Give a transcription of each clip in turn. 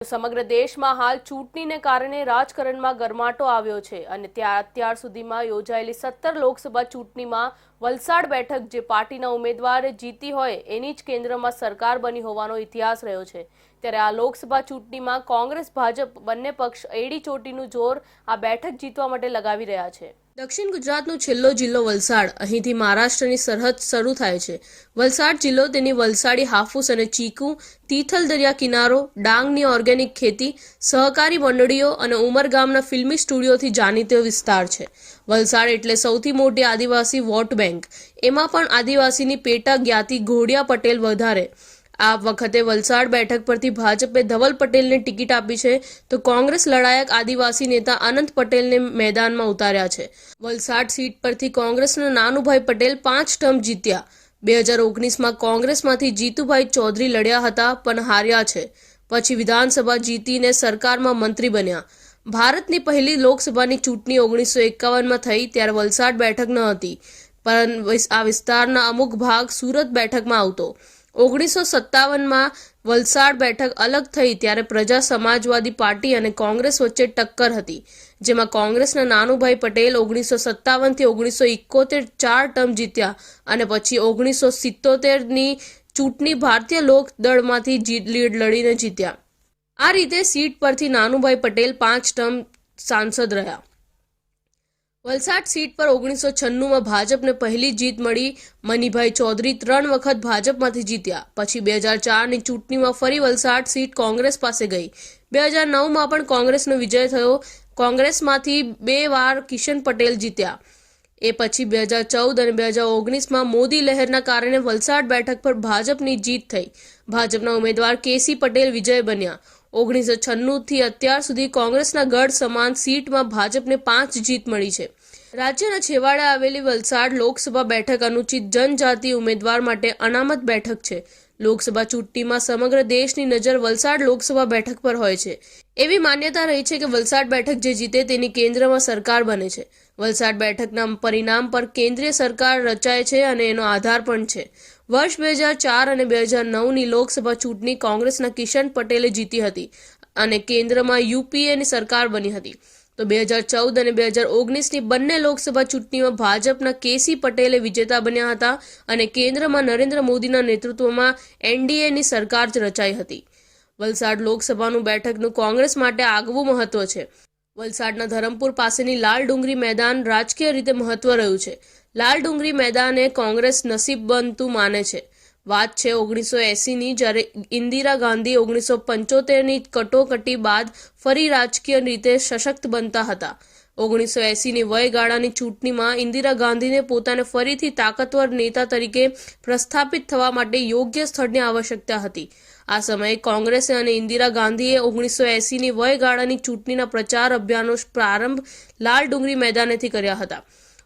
સમગ્ર દેશમાં હાલ ચૂંટણીને કારણે રાજકારણમાં ગરમાટો આવ્યો છે અને ત્યાં અત્યાર સુધીમાં યોજાયેલી સત્તર લોકસભા ચૂંટણીમાં વલસાડ બેઠક જે પાર્ટીના ઉમેદવાર જીતી હોય એની જ કેન્દ્રમાં સરકાર બની હોવાનો ઇતિહાસ રહ્યો છે. ત્યારે આ લોકસભા ચૂંટણીમાં કોંગ્રેસ, ભાજપ બંને પક્ષ એડી ચોટીનું જોર આ બેઠક જીતવા માટે લગાવી રહ્યા છે. દક્ષિણ ગુજરાતનો છેલ્લો જિલ્લો વલસાડ. અહીંથી મહારાષ્ટ્રની સરહદ શરૂ થાય છે. વલસાડ જિલ્લો તેની વલસાડી હાફૂસ અને ચીકુ, તિથલ દરિયા કિનારો, ડાંગની ઓર્ગેનિક ખેતી, સહકારી મંડળીઓ અને ઉમરગામના ફિલ્મી સ્ટુડિયોથી જાણીતો વિસ્તાર છે. વલસાડ એટલે સૌથી મોટી આદિવાસી વોટ બેંક. એમાં પણ આદિવાસીની પેટા જ્ઞાતિ ઘોડિયા પટેલ વધારે. આ વખતે વલસાડ બેઠક પરથી ભાજપે ધવલ પટેલને ટિકિટ આપી છે. તો કોંગ્રેસ લડાયક આદિવાસી નેતા અનંત પટેલને મેદાનમાં ઉતાર્યા છે. વલસાડ સીટ પરથી કોંગ્રેસના નાનુભાઈ પટેલ પાંચ ટર્મ જીત્યા. બે હજાર ઓગણીસમાં કોંગ્રેસમાંથી જીતુભાઈ ચૌધરી લડ્યા હતા, પણ હાર્યા છે. પછી વિધાનસભા જીતીને સરકારમાં મંત્રી બન્યા. ભારતની પહેલી લોકસભાની ચૂંટણી ઓગણીસો એકાવનમાં થઈ, ત્યારે વલસાડ બેઠક ન હતી. પણ આ વિસ્તારના અમુક ભાગ સુરત બેઠકમાં આવતો. ઓગણીસો સત્તાવનમાં વલસાડ બેઠક અલગ થઈ ત્યારે પ્રજા સમાજવાદી પાર્ટી અને કોંગ્રેસ વચ્ચે ટક્કર હતી, જેમાં કોંગ્રેસના નાનુભાઈ પટેલ ઓગણીસો સત્તાવનથી ઓગણીસો ઇકોતેર ચાર ટર્મ જીત્યા અને પછી ઓગણીસો સિત્તોતેરની ચૂંટણી ભારતીય લોક દળમાંથી જીત લીડ લડીને જીત્યા. આ રીતે સીટ પરથી નાનુભાઈ પટેલ પાંચ ટર્મ સાંસદ રહ્યા. વલસાડ સીટ પર ઓગણીસો છન્નુંમાં ભાજપને પહેલી જીત મળી. મનીભાઈ ચૌધરી ત્રણ વખત ભાજપમાંથી જીત્યા. પછી બે હજાર ચારની ચૂંટણીમાં ફરી વલસાડ સીટ કોંગ્રેસ પાસે ગઈ. બે હજાર નવમાં પણ કોંગ્રેસનો વિજય થયો. કોંગ્રેસમાંથી બે વાર કિશન પટેલ જીત્યા. એ પછી બે હજાર ચૌદ અને બે હજાર ઓગણીસમાં મોદી લહેરના કારણે વલસાડ બેઠક પર ભાજપની જીત થઈ. ભાજપના ઉમેદવાર કેસી પટેલ વિજય બન્યા. ઓગણીસો છન્નુંથી અત્યાર સુધી કોંગ્રેસના ગઢ સમાન સીટમાં ભાજપને પાંચ જીત મળી છે. રાજ્યના છેવાડે આવેલી વલસાડ લોકસભા બેઠક અનુચિત જનજાતિ ઉમેદવાર માટે અનામત બેઠક છે. લોકસભા ચૂંટણીમાં સમગ્ર દેશની નજર વલસાડ લોકસભા બેઠક પર હોય છે. એવી માન્યતા રહી છે કે વલસાડ બેઠક જે જીતે તેની કેન્દ્રમાં સરકાર બને છે. વલસાડ બેઠકના પરિણામ પર કેન્દ્રીય સરકાર રચાય છે અને એનો આધાર પણ છે. વર્ષ બે હજાર ચાર અને બે હજાર નવની લોકસભા ચૂંટણી કોંગ્રેસના કિશન પટેલે જીતી હતી અને કેન્દ્રમાં યુપીએની સરકાર બની હતી. તો બે હજાર ચૌદ અને બે હજાર ઓગણીસની બંને લોકસભા ચૂંટણીમાં ભાજપના કેસી પટેલે વિજેતા બન્યા હતા અને કેન્દ્રમાં નરેન્દ્ર મોદીના નેતૃત્વમાં એનડીએની સરકાર જ રચાઈ હતી. વલસાડ લોકસભાનું બેઠકનું કોંગ્રેસ માટે આગવું મહત્વ છે. વલસાડના ધરમપુર પાસેની લાલ ડુંગરી મેદાન રાજકીય રીતે મહત્વ રહ્યું છે. લાલ ડુંગરી મેદાને કોંગ્રેસ નસીબ બનતું માને છે. વાત છે ઓગણીસો એંસીની, જ્યારે ઇન્દિરા ગાંધી ઓગણીસો પંચોતેરની કટોકટી બાદ ફરી રાજકીય રીતે સશક્ત બનતા હતા. ઓગણીસો એંસીની વયગાળાની ચૂંટણીમાં ઇન્દિરા ગાંધીને પોતાને ફરીથી તાકતવર નેતા તરીકે પ્રસ્થાપિત થવા માટે યોગ્ય સ્થળની આવશ્યકતા હતી. આ સમયે કોંગ્રેસે અને ઇન્દિરા ગાંધીએ ઓગણીસો એંસીની વયગાળાની ચૂંટણીના પ્રચાર અભિયાનનો પ્રારંભ લાલ ડુંગરી મેદાનેથી કર્યા હતા.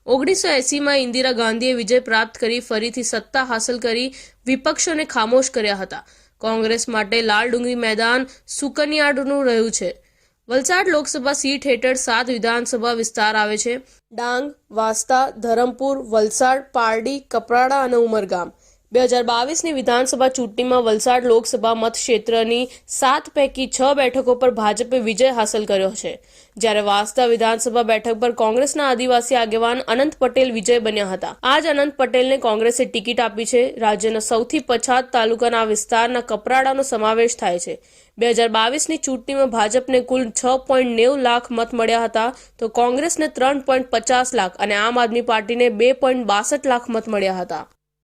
ઓગણીસો એંસીમાં ઇન્દિરા ગાંધીએ વિજય પ્રાપ્ત કરી ફરીથી સત્તા હાંસલ કરી વિપક્ષોને ખામોશ કર્યા હતા. કોંગ્રેસ માટે લાલ ડુંગરી મેદાન સુકન્યાડનું રહ્યું છે. વલસાડ લોકસભા સીટ હેઠળ સાત વિધાનસભા વિસ્તાર આવે છે. ડાંગ વાસ્તા ધરમપુર, વલસાડ, પારડી, કપરાડા અને ઉમરગામ. બે હજાર બાવીસની વિધાનસભા ચૂંટણીમાં વલસાડ લોકસભા મતક્ષેત્રની સાત પૈકી છ બેઠકો પર ભાજપે વિજય હાંસલ કર્યો છે. જ્યારે વાસ્તા વિધાનસભા બેઠક પર કોંગ્રેસના આદિવાસી આગેવાન અનંત પટેલ વિજય બન્યા હતા. આ જ અનંત પટેલને કોંગ્રેસે ટિકિટ આપી છે. રાજ્યના સૌથી પછાત તાલુકાના વિસ્તારના કપરાડાનો સમાવેશ થાય છે. બે હજાર બાવીસની ચૂંટણીમાં ભાજપને કુલ છ પોઈન્ટ નેવું લાખ મત મળ્યા હતા. તો કોંગ્રેસને ત્રણ પોઈન્ટ પચાસ લાખ અને આમ આદમી પાર્ટીને બે પોઈન્ટ બાસઠ લાખ મત મળ્યા હતા.